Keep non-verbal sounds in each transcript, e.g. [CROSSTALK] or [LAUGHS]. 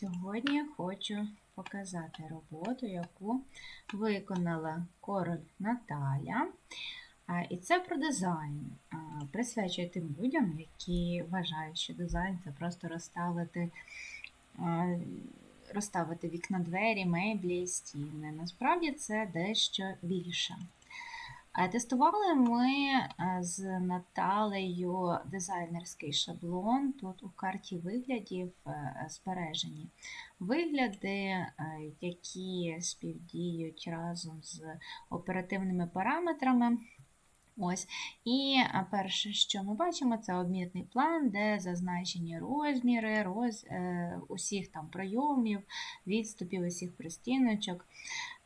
Сьогодні я хочу показати роботу, яку виконала король Наталя. І це про дизайн. А, Присвячую тим людям, які вважають, що дизайн це просто розставити, розставити вікна двері, меблі, стіни. Насправді це дещо більше. Тестували ми е, з Наталею дизайнерський шаблон. Тут у карті виглядів е, збережені вигляди, е, які співдіють разом з оперативними параметрами. Ось. І перше, що ми бачимо, це обмітний план, де зазначені розміри, роз, е, усіх там прийомів, відступів, усіх пристіночок.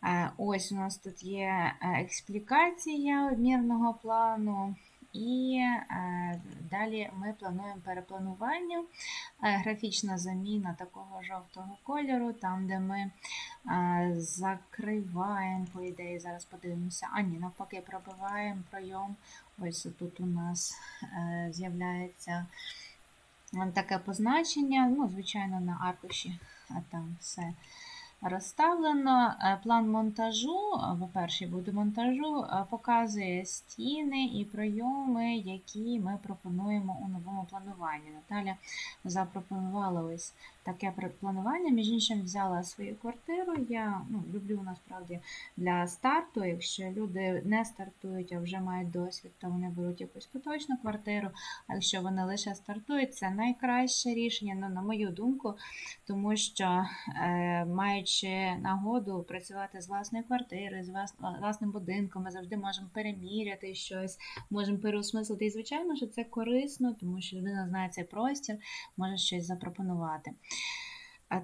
Е, Ось у нас тут є е, експлікація обмірного плану. І е, далі ми плануємо перепланування, е, графічна заміна такого жовтого кольору, там, де ми е, закриваємо, по ідеї, зараз подивимося, а ні, навпаки, пробиваємо пройом. Ось тут у нас з'являється таке позначення, ну, звичайно, на аркуші а там все розставлено. Е, План монтажу, в першій буде монтажу, е, показує стіни і пройоми, які ми пропонуємо у новому плануванні. Наталя запропонувала ось таке планування. Між іншим, взяла свою квартиру. Я ну, люблю насправді для старту. Якщо люди не стартують, а вже мають досвід, то вони беруть якусь поточну квартиру. А якщо вони лише стартують, це найкраще рішення, ну, на мою думку, тому що е, маючи нагоду працювати з власною квартирою, з власним будинком, ми завжди можемо переміряти щось, можемо переосмислити. І, звичайно, що це корисно, тому що людина знає цей простір, може щось запропонувати.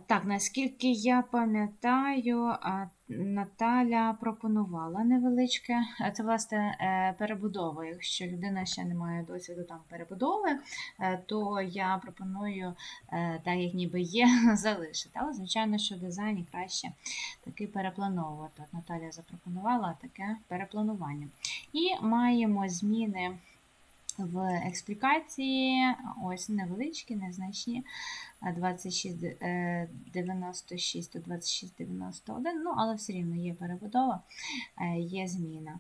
Так, наскільки я пам'ятаю, Наталя пропонувала невеличке, це власне е, перебудова. Якщо людина ще не має досвіду там перебудови, е, то я пропоную, е, так як ніби є, [LAUGHS] залишити. Але, звичайно, що в дизайні краще таки переплановувати. От Наталя запропонувала таке перепланування. І маємо зміни в експлікації, ось невеличкі, незначні. 2696 до 2691, ну, але все рівно є перебудова, е, є зміна.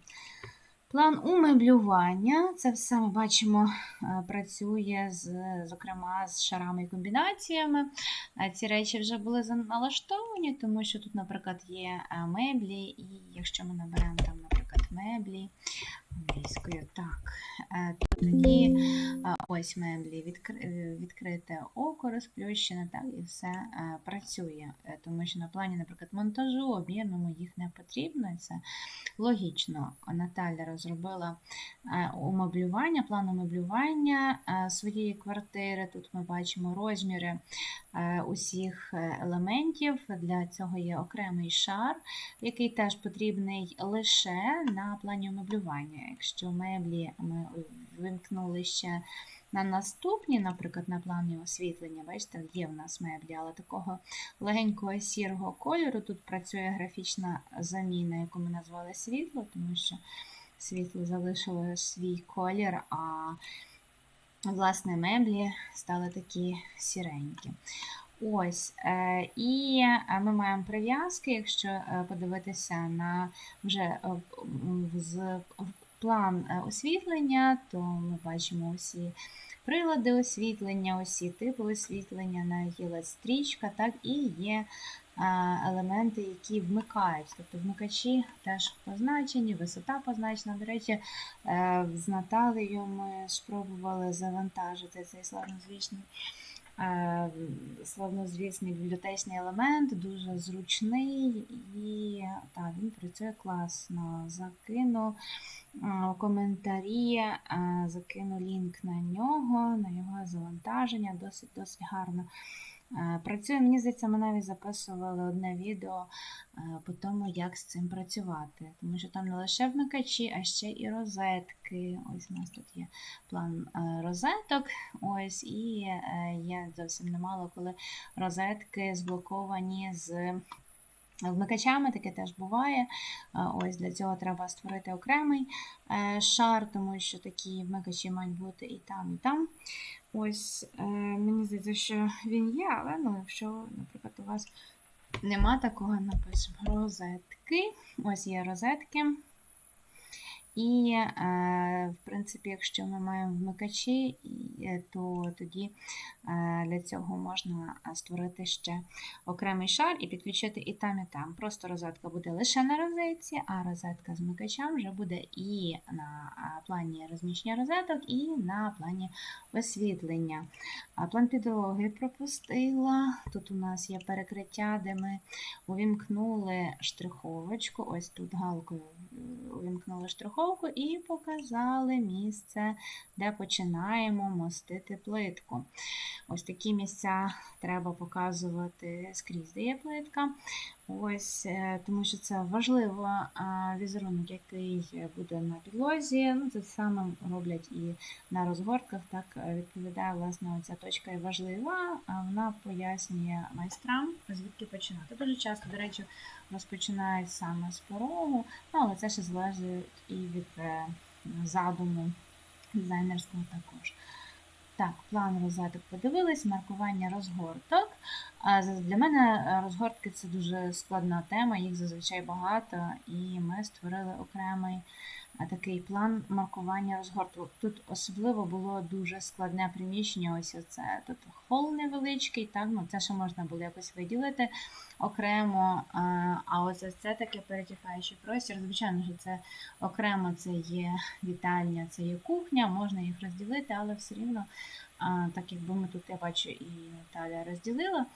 План умеблювання, це все ми бачимо, е, працює з, зокрема з шарами і комбінаціями. Е, Ці речі вже були налаштовані, тому що тут, наприклад, є меблі, і якщо ми наберемо там, наприклад, меблі англійською, так, е, то тоді е, ось меблі відкри- е, відкрите око розплющене, так, і все працює. Тому що на плані, наприклад, монтажу, об'ємному їх не потрібно. і Це логічно. Наталя розробила умеблювання, план умеблювання е, своєї квартири. Тут ми бачимо розміри усіх елементів. Для цього є окремий шар, який теж потрібний лише на плані умеблювання. Якщо меблі ми вимкнули ще на наступні, наприклад, на плані освітлення, бачите, є в нас меблі, але такого легенького сірого кольору тут працює графічна заміна, яку ми назвали світло, тому що світло залишило свій колір, а власне меблі стали такі сіренькі. Ось, е, і е, ми маємо прив'язки, якщо е, подивитися на вже з план е, освітлення, то ми бачимо усі прилади освітлення, усі типи освітлення, навіть є LED-стрічка, так і є е, елементи, які вмикають. Тобто вмикачі теж позначені, висота позначена. До речі, е, з Наталею ми спробували завантажити цей славнозвісний е, славнозвісний бібліотечний елемент, дуже зручний і так, він працює класно. Закину е, коментарі, е, закину лінк на нього, на його завантаження, досить досить гарно. Е, Працює, мені здається, ми навіть записували одне відео е, по тому, як з цим працювати. Тому що там не лише вмикачі, а ще і розетки. Ось у нас тут є план е, розеток. Ось, і я зовсім немало, коли розетки зблоковані з вмикачами, таке теж буває. Е, Ось для цього треба створити окремий е, шар, тому що такі вмикачі мають бути і там, і там. Ось, е, мені здається, що він є, але ну, якщо, наприклад, у вас нема такого, напишемо розетки. Ось є розетки. І, е, в принципі, якщо ми маємо вмикачі, е, то тоді е, для цього можна створити ще окремий шар і підключити і там, і там. Просто розетка буде лише на розетці, а розетка з вмикачем вже буде і на плані розміщення розеток, і на плані освітлення. План підлоги пропустила. Тут у нас є перекриття, де ми увімкнули штриховочку. Ось тут галкою увімкнули штриховку і показали місце, де починаємо мостити плитку. Ось такі місця треба показувати скрізь, де є плитка. Ось, е, тому що це важливо, візерунок, який буде на підлозі. Ну, це саме роблять і на розгортках. Так е, відповідає власне ця точка і важлива. а Вона пояснює майстрам, звідки починати. Дуже часто, до речі, розпочинають саме з порогу, ну, але це ще залежить і від е, задуму дизайнерського також. Так, план розеток подивились, маркування розгорток. Для мене е, розгортки це дуже складна тема, їх зазвичай багато, і ми створили окремий е, такий план маркування розгорток. Тут особливо було дуже складне приміщення. Ось це тут хол невеличкий, так, ну це ще можна було якось виділити окремо. е, А ось це таке перетікаючий простір. Звичайно, що це окремо це є вітальня, це є кухня, можна їх розділити, але все рівно, так якби ми тут, я бачу, і Наталя розділила.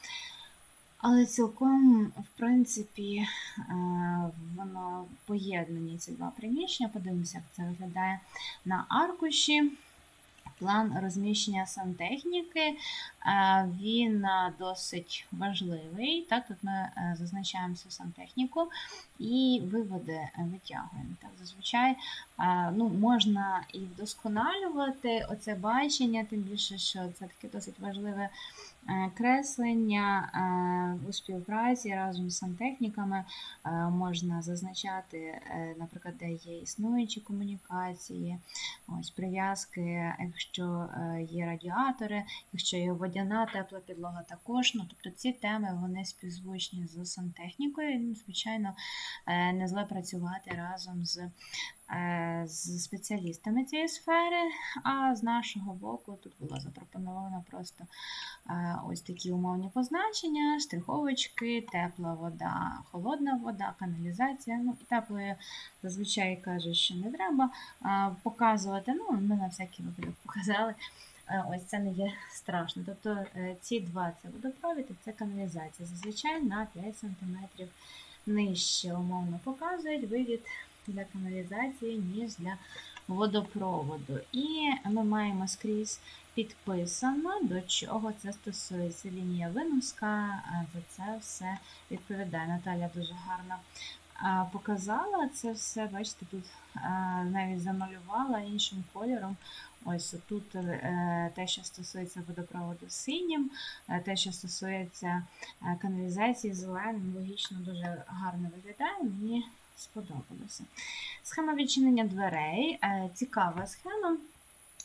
Але цілком, в принципі, е, воно поєднані ці два приміщення. Подивимося, як це виглядає на аркуші. План розміщення сантехніки, він досить важливий. Так, тут ми е, зазначаємо всю сантехніку і виводи е, витягуємо. Так, зазвичай ну, можна і вдосконалювати оце бачення, тим більше, що це таке досить важливе е, креслення у співпраці разом з сантехніками. Можна зазначати, наприклад, де є існуючі комунікації, ось прив'язки, якщо є радіатори, якщо є водяна тепла підлога також. Ну, тобто ці теми вони співзвучні з сантехнікою. Ну, Звичайно, е, не зле працювати разом з, е, з спеціалістами цієї сфери. А з нашого боку тут було запропоновано просто е, ось такі умовні позначення, штриховочки, тепла вода, холодна вода, каналізація. Ну, і теплої зазвичай кажуть, що не треба показувати. Ну, ми на всякий випадок показали. Ось це не є страшно. Тобто е, ці два це водопровід і це каналізація. Зазвичай на 5 см нижче умовно показують вивід для каналізації, ніж для водопроводу. І ми маємо скрізь підписано, до чого це стосується. Лінія винуска за це все відповідає. Наталя дуже гарно показала це все. Бачите, тут навіть замалювала іншим кольором. Ось тут е, те, що стосується водопроводу синім, е, те, що стосується е, каналізації зеленим, логічно дуже гарно виглядає. Мені сподобалося. Схема відчинення дверей. Е, Цікава схема.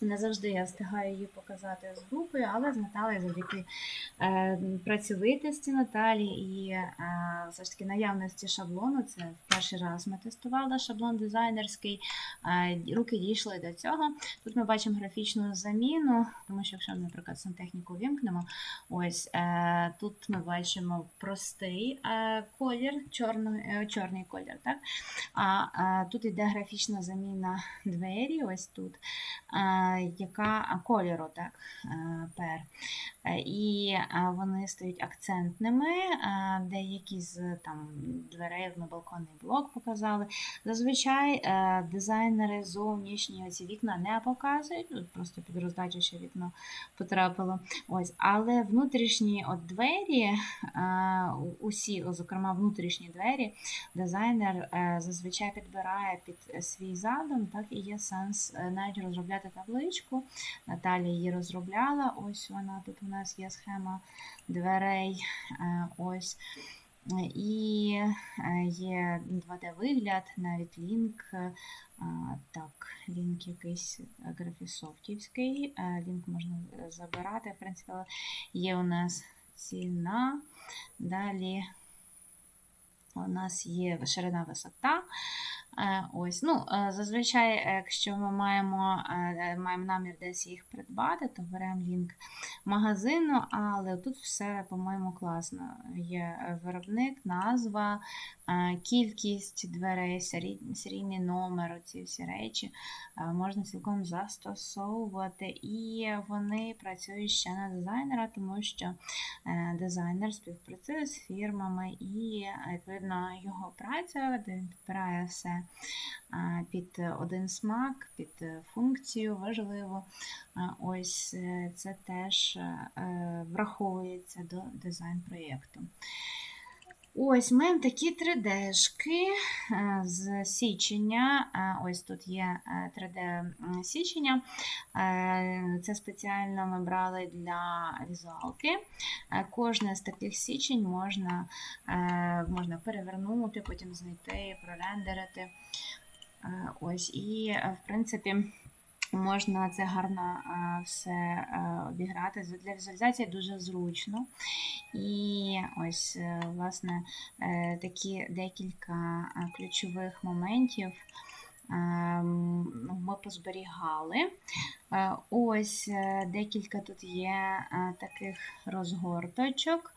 Не завжди я встигаю її показати з групою, але з Наталею завдяки е, працьовитості Наталі і е, все ж таки наявності шаблону. Це в перший раз ми тестували шаблон дизайнерський. Е, руки дійшли до цього. Тут ми бачимо графічну заміну, тому що якщо, ми, наприклад, сантехніку вімкнемо, ось тут ми бачимо простий колір, чорний, чорний колір. Так? А тут йде графічна заміна двері, ось тут. Яка кольору, так, е, пер. Е, І е, вони стають акцентними. Деякі з там, дверей на балконний блок показали. Зазвичай дизайнери зовнішні ці вікна не показують, просто під роздачу ще вікно потрапило. Ось, Але внутрішні от двері, усі, зокрема внутрішні двері, дизайнер зазвичай підбирає під свій задум, так і є сенс навіть розробляти табличку. Наталія її розробляла. Ось вона тут у нас є схема дверей. Е, Ось. І е, є 2D-вигляд, навіть лінк, е, так, лінк якийсь графісофтівський, лінк можна забирати, в принципі, є у нас ціна. Далі у нас є ширина висота. Е, Ось, ну, е, Зазвичай, е, якщо ми маємо маємо намір десь їх придбати, то беремо лінк магазину, але тут все, по-моєму, класно. Є виробник, назва, кількість дверей, серійний номер, ці всі речі можна цілком застосовувати. І вони працюють ще на дизайнера, тому що дизайнер співпрацює з фірмами і, відповідно, його праця, де він підбирає все під один смак, під е, функцію важливу. Е, Ось е, це теж е, враховується до дизайн-проєкту. Ось маємо такі 3D-шки е, з січення. Е, Ось тут є 3D-січення. Е, Це спеціально ми брали для візуалки. Е, Кожне з таких січень можна, е, можна перевернути, потім знайти, прорендерити. Е, Ось, і, е, в принципі, можна це гарно все обіграти. Для візуалізації дуже зручно. І ось, е, власне, е, такі декілька ключових моментів ми позберігали. Е, Ось е, декілька тут є е, таких розгорточок.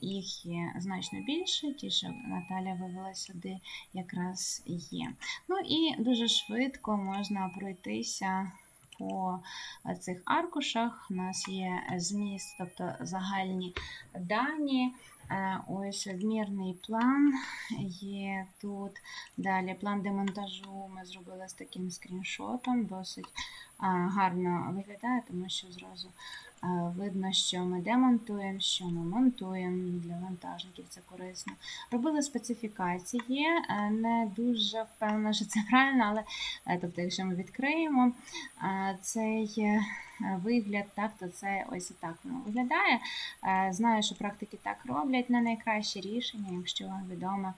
Їх є значно більше, ті, що Наталя вивела сюди, якраз є. Ну і дуже швидко можна пройтися по цих аркушах. У нас є зміст, тобто загальні дані. Е, Ось одмірний план є тут. Далі план демонтажу ми зробили з таким скріншотом, досить гарно виглядає, тому що зразу видно, що ми демонтуємо, що ми монтуємо для вантажників, це корисно. Робили специфікації, е, не дуже впевнена, що це правильно, але е, тобто, якщо ми відкриємо е, цей е, вигляд, так, то це ось і так воно виглядає. Е, Знаю, що практики так роблять, не найкраще рішення. Якщо вам відомо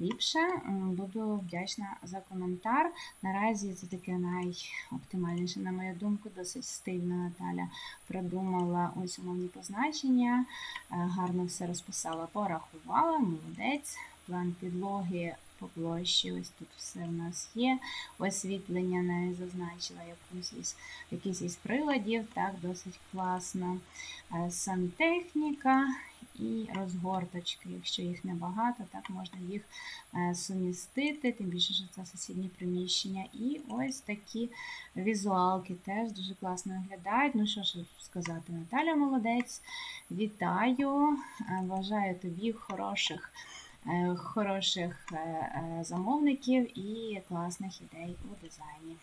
ліпше, буду вдячна за коментар. Наразі це таке найоптимальніше, на мою думку, досить стильно Наталя продумала ось умовні позначення, е, гарно все розписала, порахувала, молодець. План підлоги по площі, ось тут все у нас є. Освітлення навіть зазначила якусь із, якийсь із приладів, так, досить класно. Е, Сантехніка і розгорточки. Якщо їх небагато, так можна їх е, сумістити, тим більше, що це сусідні приміщення. І ось такі візуалки теж дуже класно виглядають. Ну що ж сказати, Наталя молодець. Вітаю! Е, Бажаю тобі хороших. Е, Хороших е, е, замовників і класних ідей у дизайні.